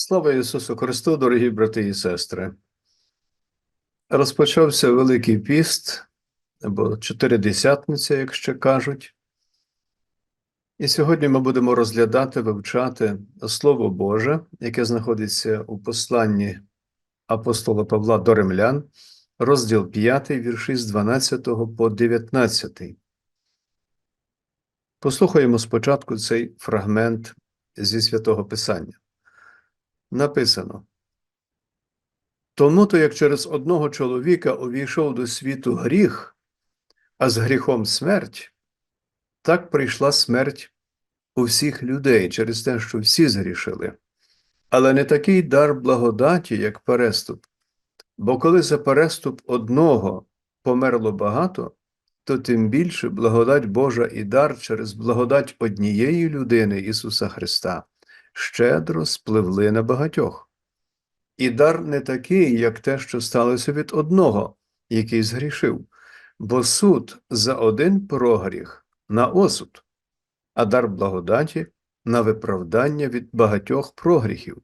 Слава Ісусу Христу, дорогі брати і сестри. Розпочався Великий піст, або Чотиридесятниця, як ще кажуть. І сьогодні ми будемо розглядати, вивчати Слово Боже, яке знаходиться у посланні апостола Павла до Римлян, розділ 5, вірші з 12 по 19. Послухаємо спочатку цей фрагмент зі святого Писання написано. Тому то, як через одного чоловіка увійшов до світу гріх, а з гріхом смерть, так прийшла смерть у всіх людей через те, що всі згрішили. Але не такий дар благодаті, як переступ. Бо коли за переступ одного померло багато, то тим більше благодать Божа і дар через благодать однієї людини Ісуса Христа щедро спливли на багатьох. І дар не такий, як те, що сталося від одного, який згрішив, бо суд за один прогріх на осуд, а дар благодаті на виправдання від багатьох прогріхів.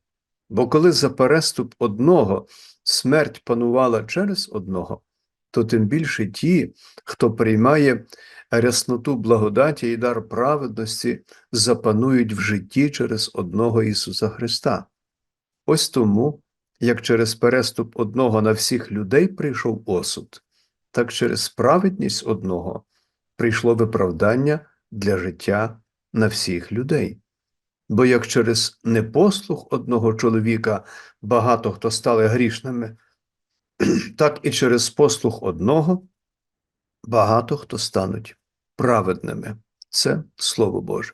Бо коли за переступ одного смерть панувала через одного, то тим більше ті, хто приймає рясноту благодаті і дар праведності запанують в житті через одного Ісуса Христа. Ось тому, як через переступ одного на всіх людей прийшов осуд, так через праведність одного прийшло виправдання для життя на всіх людей. Бо як через непослух одного чоловіка багато хто стали грішними, так і через послух одного багато хто стануть праведними. Це Слово Боже.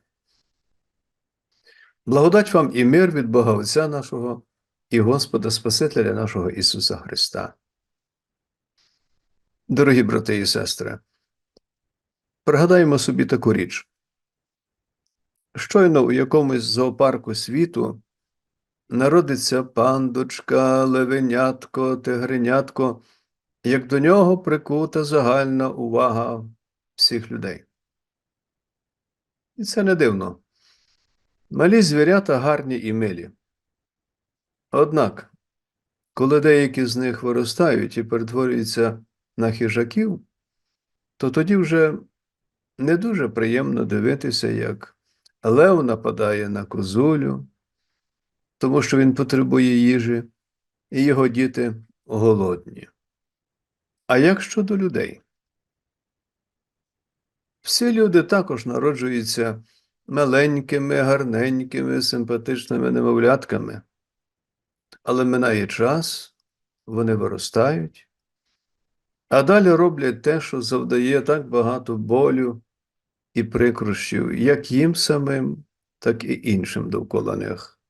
Благодать вам і мир від Бога Отця нашого і Господа Спасителя нашого Ісуса Христа. Дорогі брати і сестри, пригадаємо собі таку річ. Щойно у якомусь зоопарку світу народиться пандочка, левенятко, тигренятко, як до нього прикута загальна увага всіх людей. І це не дивно. Малі звірята гарні і милі. Однак, коли деякі з них виростають і перетворюються на хижаків, то тоді вже не дуже приємно дивитися, як лев нападає на козулю, тому що він потребує їжі, і його діти голодні. А як щодо людей? Всі люди також народжуються маленькими, гарненькими, симпатичними немовлятками, але минає час, вони виростають, а далі роблять те, що завдає так багато болю і прикрощів, як їм самим, так і іншим довкола них.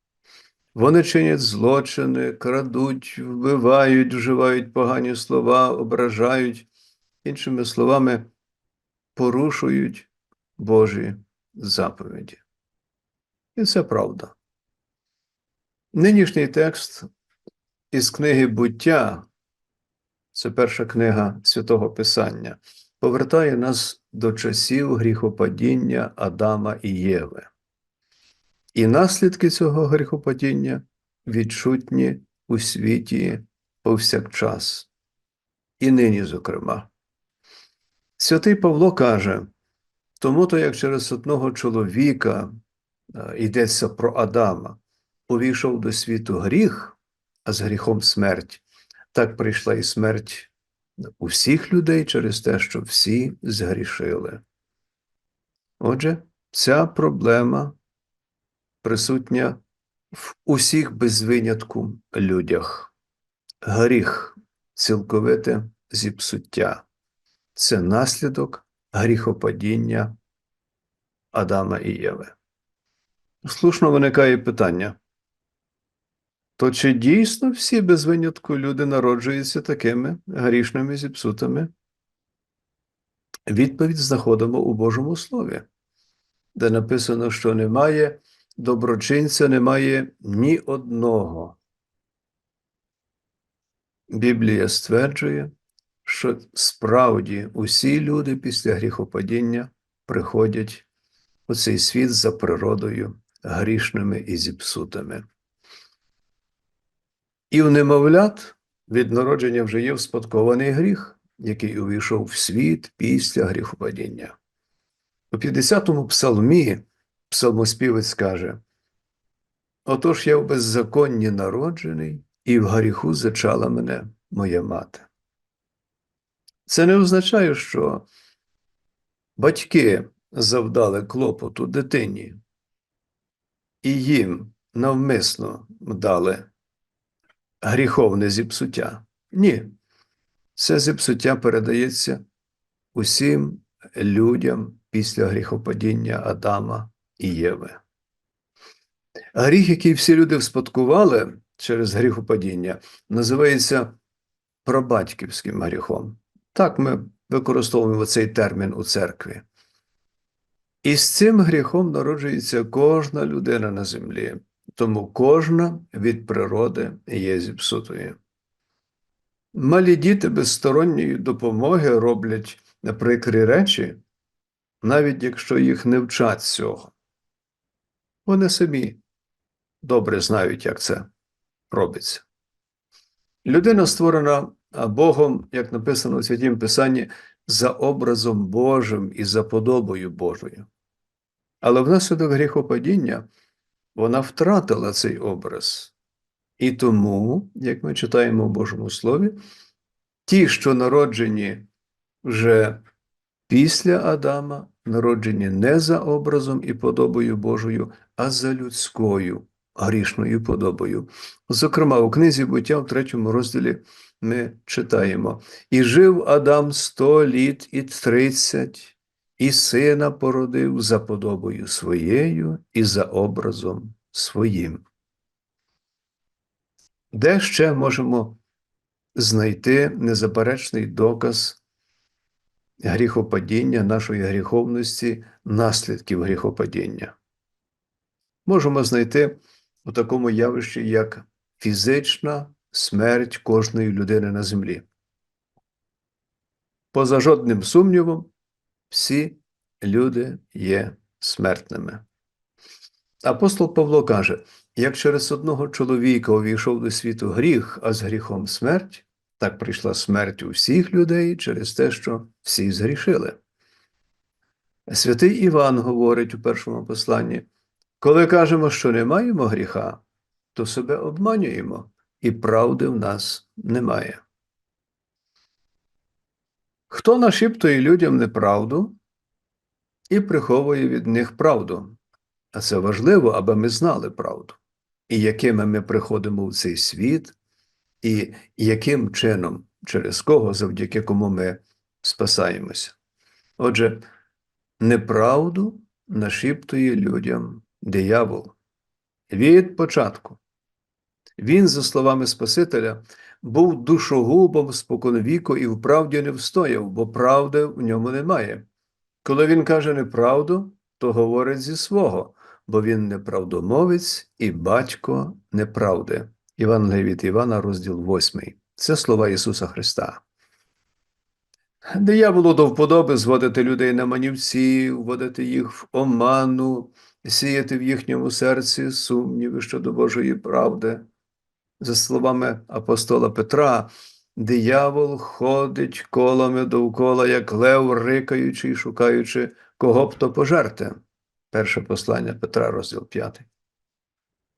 Вони чинять злочини, крадуть, вбивають, вживають погані слова, ображають, іншими словами, порушують Божі заповіді. І це правда. Нинішній текст із книги буття, це перша книга Святого Писання, повертає нас до часів гріхопадіння Адама і Єви. І наслідки цього гріхопадіння відчутні у світі повсякчас, і нині, зокрема. Святий Павло каже, тому то, як через одного чоловіка йдеться про Адама, увійшов до світу гріх, а з гріхом смерть, так прийшла і смерть у всіх людей через те, що всі згрішили. Отже, ця проблема присутня в усіх без винятку людях. Гріх цілковите зіпсуття це наслідок гріхопадіння Адама і Єви. Слушно виникає питання. То чи дійсно всі без винятку люди народжуються такими грішними зіпсутами? Відповідь знаходимо у Божому Слові, де написано, що немає доброчинця, немає ні одного. Біблія стверджує, що справді усі люди після гріхопадіння приходять у цей світ за природою грішними і зіпсутими. І в немовлят від народження вже є вспадкований гріх, який увійшов в світ після гріхопадіння. У 50-му псалмі псалмоспівець каже: Отож я в беззаконні народжений, і в гріху зачала мене моя мати. Це не означає, що батьки завдали клопоту дитині, і їм навмисно дали гріховне зіпсуття. Ні, це зіпсуття передається усім людям після гріхопадіння Адама і Єви. Гріх, який всі люди вспадкували через гріхопадіння, називається прабатьківським гріхом. Так ми використовуємо цей термін у церкві. І з цим гріхом народжується кожна людина на землі, тому кожна від природи є зіпсутою. Малі діти без сторонньої допомоги роблять прикрі речі, навіть якщо їх не вчать цього. Вони самі добре знають, як це робиться. Людина створена Богом, як написано у Святім Писанні, за образом Божим і за подобою Божою. Але внаслідок гріхопадіння вона втратила цей образ. І тому, як ми читаємо в Божому Слові, ті, що народжені вже після Адама, народжені не за образом і подобою Божою, а за людською грішною подобою. Зокрема, у книзі буття в третьому розділі ми читаємо: І жив Адам сто літ і тридцять, і сина породив за подобою своєю і за образом своїм. Де ще можемо знайти незаперечний доказ гріхопадіння нашої гріховності, наслідків гріхопадіння? Можемо знайти у такому явищі, як фізична смерть кожної людини на землі. Поза жодним сумнівом, всі люди є смертними. Апостол Павло каже: як через одного чоловіка увійшов до світу гріх, а з гріхом смерть, так прийшла смерть у всіх людей через те, що всі згрішили. Святий Іван говорить у першому посланні: коли кажемо, що не маємо гріха, то себе обманюємо, і правди в нас немає. Хто нашіптує людям неправду і приховує від них правду? А це важливо, аби ми знали правду, і якими ми приходимо в цей світ, і яким чином, через кого, завдяки кому ми спасаємося. Отже, неправду нашіптує людям диявол від початку. Він, за словами Спасителя, був душогубом споконвіку і вправді не встояв, бо правди в ньому немає. Коли він каже неправду, то говорить зі свого, бо він неправдомовець і батько неправди. Іван від Івана, розділ 8. Це слова Ісуса Христа. Дияволу до вподоби зводити людей на манівці, вводити їх в оману, сіяти в їхньому серці сумніви щодо Божої правди. За словами апостола Петра, диявол ходить колами довкола, як лев, рикаючи і шукаючи, кого б то пожерти. Перше послання Петра, розділ 5.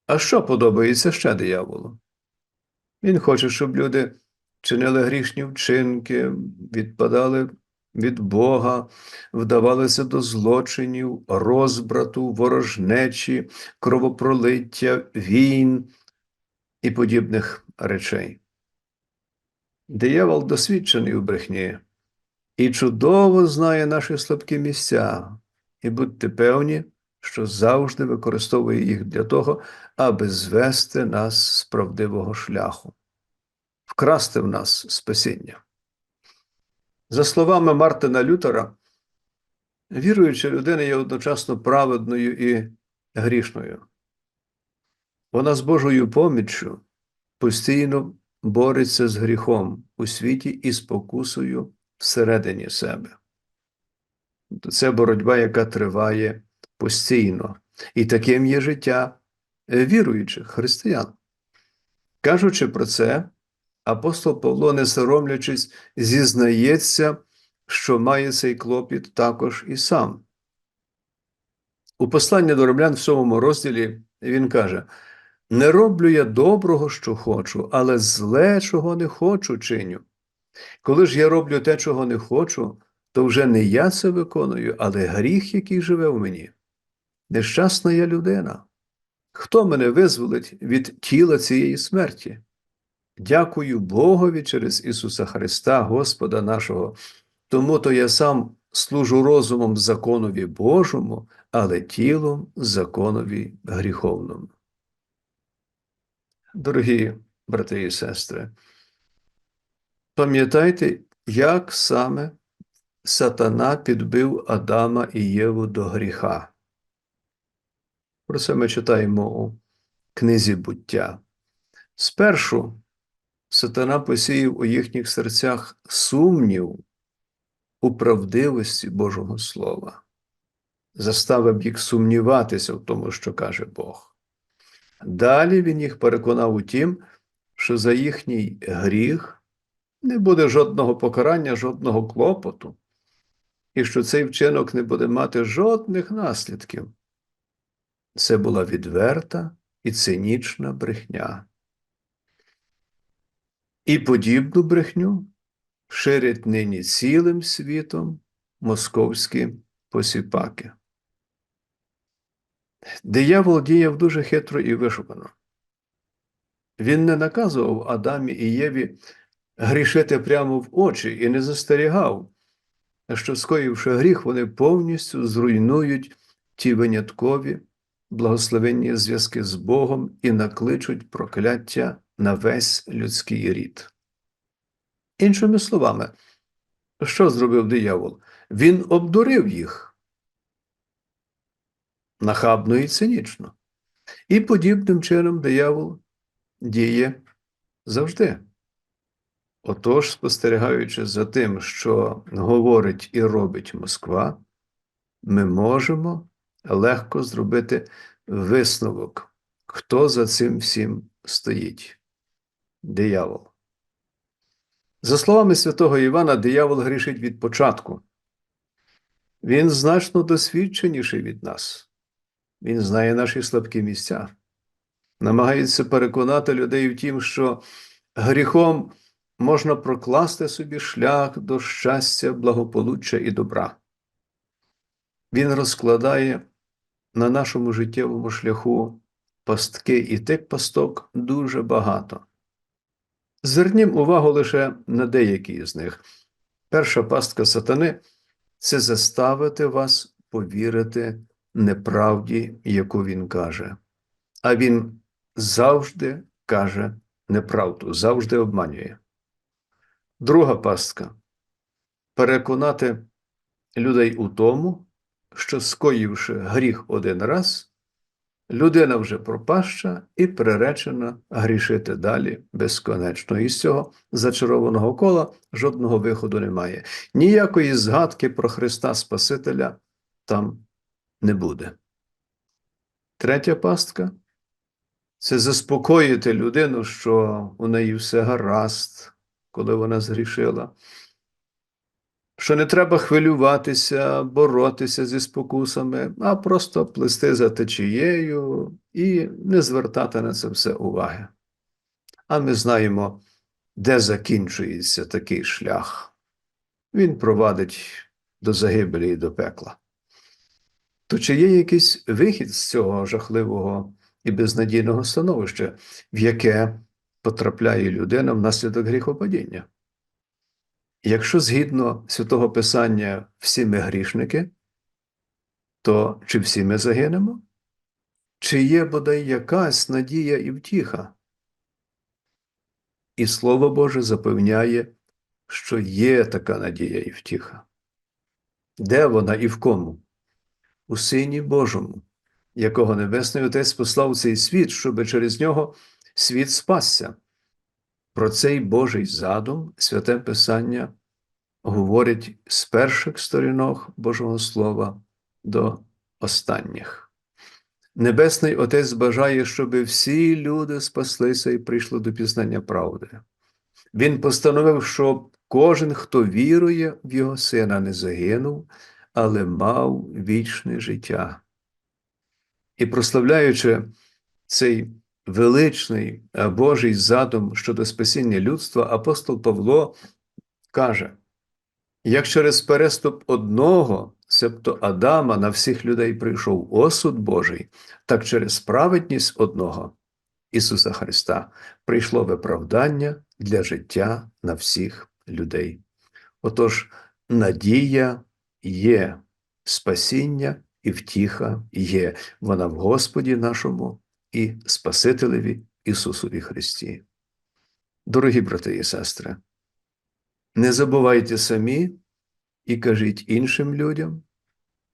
А що подобається ще дияволу? Він хоче, щоб люди чинили грішні вчинки, відпадали від Бога, вдавалися до злочинів, розбрату, ворожнечі, кровопролиття, війн і подібних речей. Диявол досвідчений у брехні і чудово знає наші слабкі місця, і будьте певні, що завжди використовує їх для того, аби звести нас з правдивого шляху, вкрасти в нас спасіння. За словами Мартина Лютера, віруюча людина є одночасно праведною і грішною. Вона з Божою поміччю постійно бореться з гріхом у світі і спокусою всередині себе. Це боротьба, яка триває постійно. І таким є життя віруючих християн. Кажучи про це, апостол Павло, не соромлячись, зізнається, що має цей клопіт також і сам. У посланні до ромлян в сьомому розділі він каже: Не роблю я доброго, що хочу, але зле, чого не хочу, чиню. Коли ж я роблю те, чого не хочу, то вже не я це виконую, але гріх, який живе в мені. Нещасна я людина. Хто мене визволить від тіла цієї смерті? Дякую Богові через Ісуса Христа, Господа нашого. Тому то я сам служу розумом законові Божому, але тілом законові гріховному. Дорогі брати і сестри, пам'ятайте, як саме сатана підбив Адама і Єву до гріха. Про це ми читаємо у книзі буття. Спершу сатана посіяв у їхніх серцях сумнів у правдивості Божого Слова, заставив їх сумніватися в тому, що каже Бог. Далі він їх переконав у тім, що за їхній гріх не буде жодного покарання, жодного клопоту, і що цей вчинок не буде мати жодних наслідків. Це була відверта і цинічна брехня. І подібну брехню ширять нині цілим світом московські посіпаки. Диявол діяв дуже хитро і вишукано. Він не наказував Адамі і Єві грішити прямо в очі і не застерігав, що, скоївши гріх, вони повністю зруйнують ті виняткові благословенні зв'язки з Богом і накличуть прокляття на весь людський рід. Іншими словами, що зробив диявол? Він обдурив їх нахабно і цинічно. І подібним чином диявол діє завжди. Отож, спостерігаючи за тим, що говорить і робить Москва, ми можемо легко зробити висновок, хто за цим всім стоїть диявол. За словами святого Івана, диявол грішить від початку. Він значно досвідченіший від нас. Він знає наші слабкі місця, намагається переконати людей в тім, що гріхом можна прокласти собі шлях до щастя, благополуччя і добра. Він розкладає на нашому життєвому шляху пастки, і тих пасток дуже багато. Звернім увагу лише на деякі з них. Перша пастка сатани це заставити вас повірити неправді, яку він каже. А він завжди каже неправду, завжди обманює. Друга пастка переконати людей у тому, що, скоївши гріх один раз, людина вже пропаща і приречена грішити далі безконечно. І з цього зачарованого кола жодного виходу немає. Ніякої згадки про Христа Спасителя там не буде. Третя пастка це заспокоїти людину, що у неї все гаразд, коли вона згрішила що не треба хвилюватися, боротися зі спокусами, а просто плести за течією і не звертати на це все уваги. А ми знаємо, де закінчується такий шлях. Він провадить до загибелі і до пекла. То чи є якийсь вихід з цього жахливого і безнадійного становища, в яке потрапляє людина внаслідок гріхопадіння? Якщо згідно святого Писання всі ми грішники, то чи всі ми загинемо? Чи є бодай якась надія і втіха? І Слово Боже запевняє, що є така надія і втіха. Де вона і в кому? У Сині Божому, якого Небесний Отець послав цей світ, щоби через нього світ спасся. Про цей Божий задум святе Писання говорить з перших сторінок Божого Слова до останніх. Небесний Отець бажає, щоб всі люди спаслися і прийшли до пізнання правди. Він постановив, щоб кожен, хто вірує в Його Сина, не загинув, але мав вічне життя. І прославляючи цей величний е, Божий задум щодо спасіння людства, апостол Павло каже: як через переступ одного, себто Адама, на всіх людей прийшов осуд Божий, так через праведність одного Ісуса Христа прийшло виправдання для життя на всіх людей. Отож, надія є, спасіння і втіха є, вона в Господі нашому і Спасителеві Ісусові Христі. Дорогі брати і сестри, не забувайте самі і кажіть іншим людям,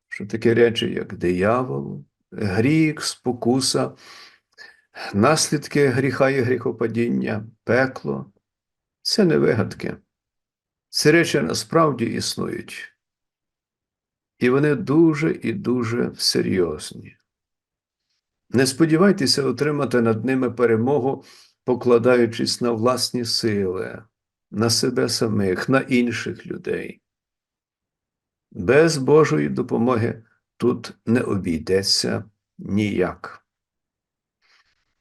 що такі речі, як диявол, гріх, спокуса, наслідки гріха і гріхопадіння, пекло це не вигадки. Ці речі насправді існують. І вони дуже і дуже серйозні. Не сподівайтеся отримати над ними перемогу, покладаючись на власні сили, на себе самих, на інших людей. Без Божої допомоги тут не обійдеться ніяк.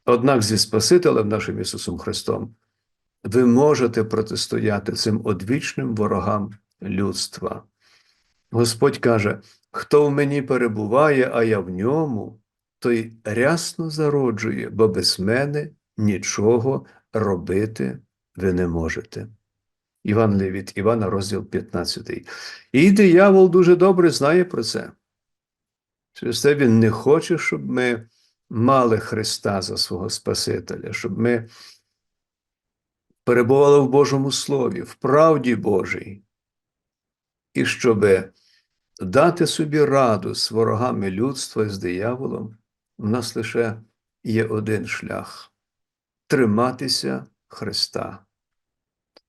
Однак зі Спасителем нашим Ісусом Христом ви можете протистояти цим одвічним ворогам людства. Господь каже: хто в мені перебуває, а я в ньому, той рясно зароджує, бо без мене нічого робити ви не можете. Іван від Івана, розділ 15. І диявол дуже добре знає про це. Через це він не хоче, щоб ми мали Христа за свого Спасителя, щоб ми перебували в Божому Слові, в правді Божій, і щоб дати собі раду з ворогами людства і з дияволом, у нас лише є один шлях триматися Христа.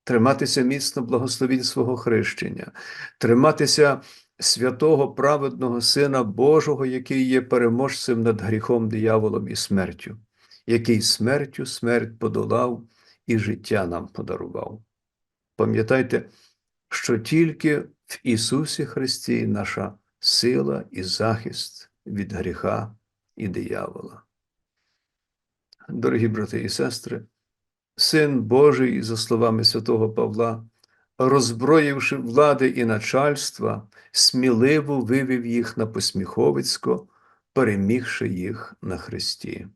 Триматися міцно благословінь свого хрещення, триматися святого праведного Сина Божого, який є переможцем над гріхом, дияволом і смертю, який смертю смерть подолав і життя нам подарував. Пам'ятайте, що тільки в Ісусі Христі наша сила і захист від гріха і диявола. Дорогі брати і сестри, Син Божий, за словами святого Павла, роззброївши влади і начальства, сміливо вивів їх на посміховицько, перемігши їх на Христі.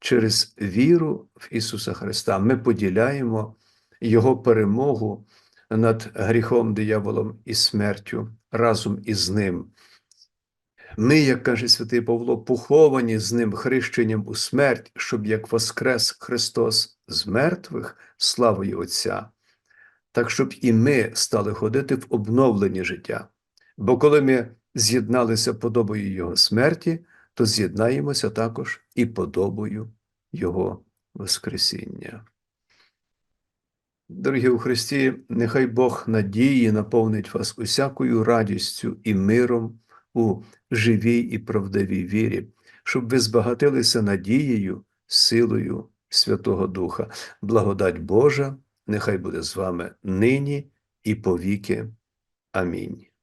Через віру в Ісуса Христа ми поділяємо Його перемогу над гріхом, дияволом і смертю разом із Ним. Ми, як каже святий Павло, поховані з ним хрещенням у смерть, щоб як воскрес Христос з мертвих, славою Отця, так щоб і ми стали ходити в обновлені життя. Бо коли ми з'єдналися подобою Його смерті, то з'єднаємося також і подобою Його Воскресіння. Дорогі у Христі, нехай Бог надії наповнить вас усякою радістю і миром у живій і правдивій вірі, щоб ви збагатилися надією, силою Святого Духа. Благодать Божа, нехай буде з вами нині і повіки. Амінь.